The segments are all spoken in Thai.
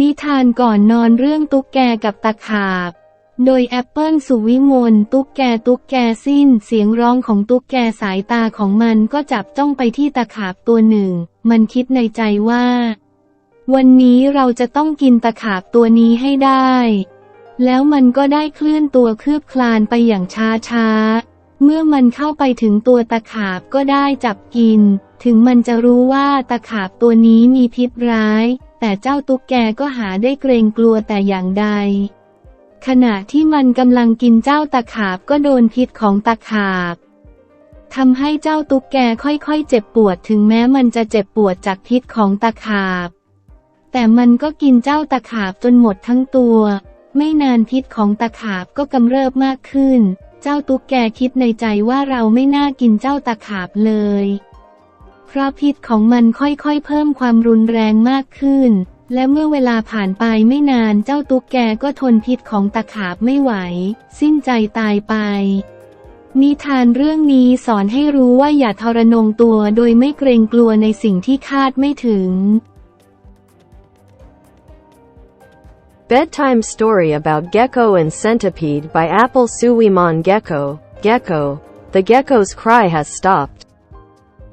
นิทานก่อนนอนเรื่องตุ๊กแกกับตะขาบ โดยแอปเปิลสุวิมลตุ๊กแกตุ๊กแกสิ้น เสียงร้องของตุ๊กแกสายตาของมันก็จับจ้องไปที่ตะขาบตัวหนึ่ง มันคิดในใจว่า วันนี้เราจะต้องกินตะขาบตัวนี้ให้ได้ แล้วมันก็ได้เคลื่อนตัวคืบคลานไปอย่างช้าช้าเมื่อมันเข้าไปถึงตัวตะขาบก็ได้จับกิน ถึงมันจะรู้ว่าตะขาบตัวนี้มีพิษร้าย แต่เจ้าตุ๊กแกก็หาได้เกรงกลัวแต่อย่างใด ขณะที่มันกำลังกินเจ้าตะขาบก็โดนพิษของตะขาบทำให้เจ้าตุ๊กแกค่อยๆ เจ็บปวดถึงแม้มันจะเจ็บปวดจากพิษของตะขาบ แต่มันก็กินเจ้าตะขาบจนหมดทั้งตัว ไม่นานพิษของตะขาบก็กำเริบมากขึ้น เจ้าตุ๊กแกคิดในใจว่าเราไม่น่ากินเจ้าตะขาบเลย เพราะพิษของมันค่อยๆ เพิ่มความรุนแรงมากขึ้น และเมื่อเวลาผ่านไปไม่นานเจ้าตุ๊กแกก็ทนพิษของตะขาบไม่ไหว สิ้นใจตายไป นิทานเรื่องนี้สอนให้รู้ว่าอย่าทรนงตัวโดยไม่เกรงกลัวในสิ่งที่คาดไม่ถึง Bedtime Story About Gecko and Centipede by Apple Suwiman Gecko. Gecko. The gecko's cry has stopped.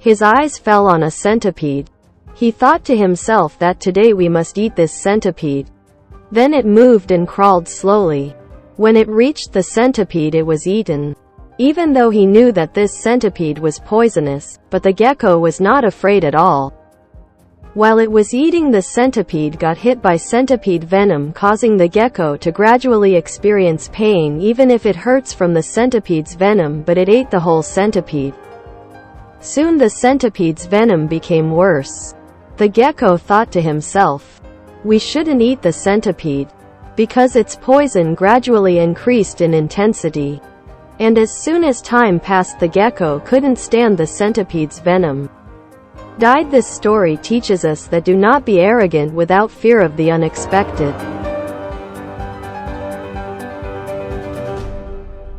His eyes fell on a centipede. He thought to himself that today we must eat this centipede. Then it moved and crawled slowly. When it reached the centipede it was eaten. Even though he knew that this centipede was poisonous, but the gecko was not afraid at all. While it was eating the centipede got hit by centipede venom causing the gecko to gradually experience pain even if it hurts from the centipede's venom but it ate the whole centipede. Soon the centipede's venom became worse. The gecko thought to himself, we shouldn't eat the centipede. Because its poison gradually increased in intensity. And as soon as time passed the gecko couldn't stand the centipede's venom. Died this story teaches us that do not be arrogant without fear of the unexpected.